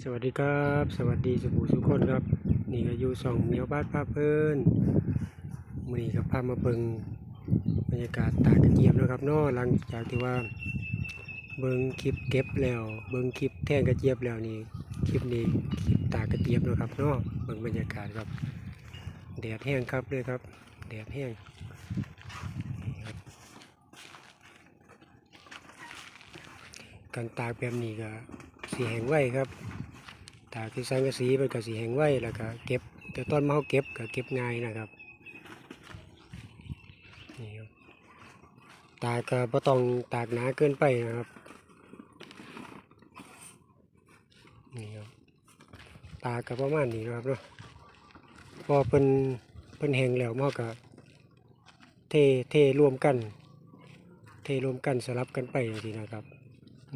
สวัสดีครับ สวัสดีสุภูสุกคนครับ นี่ก็อยู่สองเมียวบ้านพาเพิ่นมือนี้ก็พามาเบิงบรรยากาศตากกระเจียบนะครับนาะหลังจากที่ว่าเบิงคลิปเก็บแล้ว เบิงคลิปแท่งกระเจี๊ยบแล้วนี่คลิปนี้คลิปตากกระเจี๊ยบนะครับนาะเบิงบรรยากาศครับแดดแห้งครับเลยครับแดดแห้งการตากแบบนี้ก็สีแห้งไว้ครับ ตากที่สังกะสีมันก็สีแห้งไว้แล้วก็เก็บ แต่ตอนมาเขาเก็บก็เก็บง่ายนะครับนี่ครับตากก็บ่ต้องตากหนาเกินไปนะครับนี่ครับตากก็ประมาณนี้นะครับเนาะพอเป็นเป็นแห้งแล้วมันก็เทเทรวมกัน เทรวมกันสลับกันไปอย่างนี้นะครับ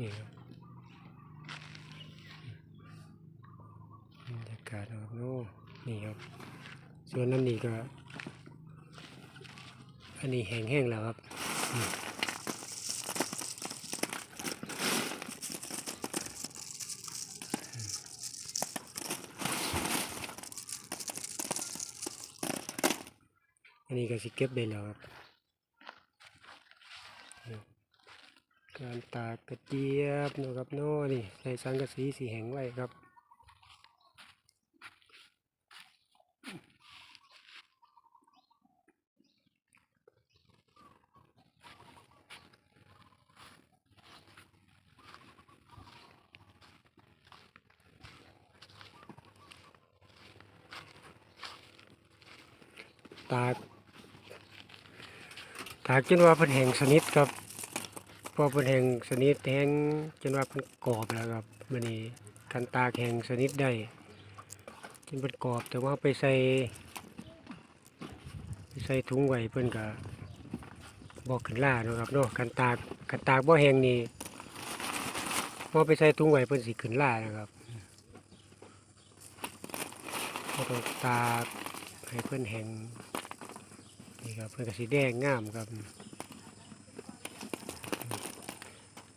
นี่ครับ กาศนะครับโอ้นี่ครับ ส่วนนั้นนี่ก็ อันนี้แห้งๆแล้วครับอันนี้ก็สิเก็บได้แล้วครับการตากกระเจี๊ยบนะครับโน่นี่ใส่สังกะสีสีแห้งไว้ครับ ตากตากจนว่าเพิ่นแห้งสนิทครับพอเพิ่นแห้งสนิทแห้งจนว่าเพิ่นกรอบแล้วครับมื้อนี้การตากแห้งสนิทได้จนเพิ่นกรอบแต่ว่าไปใส่ไปใส่ถุงไว้เพิ่นก็บอกขึ้นล่าเนาะครับเนาะการตากการตากบ่แห้งนี่พอไปใส่ถุงไว้เพิ่นสิขึ้นล่านะครับก็ต้องตาก ให้เพื่อนแหงนี่ครับเพื่อนกสีแดงงามครับ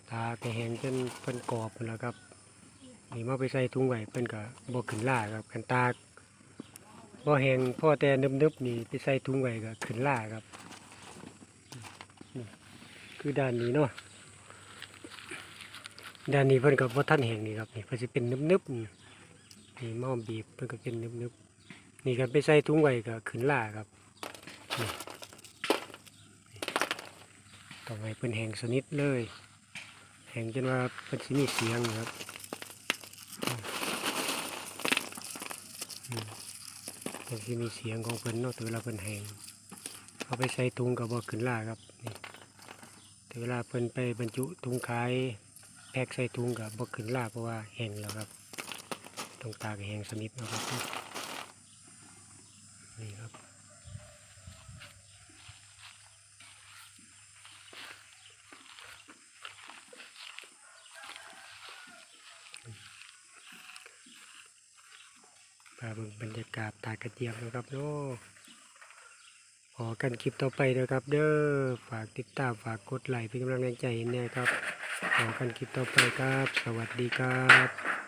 ตาไปแหงจนเพิ่อนกรอบแล้วครับนี่มาไปใส่ถุงไว้เพิ่อนก็บ่ขึ้นล่าครับกันตาบ่แหงพ่อแต่นึบๆนี่ไปใส่ถุงไว้ก็ขึ้นล่าครับคือด้านนี้เนาะด้านนี้เพิ่อนก็บ่ทันแหงนี่ครับนี่เพิ่อนสิเป็นนึบๆนี่นี่หม้อบีบเพิ่อนก็เป็นนึบๆ นี่ครับไปใส่ถุงไว้ก็ขึ้นล่าครับนี่องให้เป็นแห้งสนิทเลย แห้งจนว่าเป็นสิมีเสียงครับอืมอืมเป็นสิมีเสียงของเพิ่นเนาะแต่เวลาเพิ่นแห้งเอาไปใส่ถุงกับบ่ขึ้นล่าครับนี่แต่เวลาเพิ่นไปบรรจุถุงขายแพ็กใส่ถุงกับบ่ขึ้นล่าเพราะว่าแห้งแล้วครับต้องตากแห้งสนิทนะครับ นี่ครับ พาเบิ่งบรรยากาศตากระเจียบนะครับโน้ขอกันคลิปต่อไปนะครับ เด้อ ฝากติดตาม ฝากกดไลค์เป็นกำลังใจให้แน่ครับ ขอกันคลิปต่อไปครับ สวัสดีครับ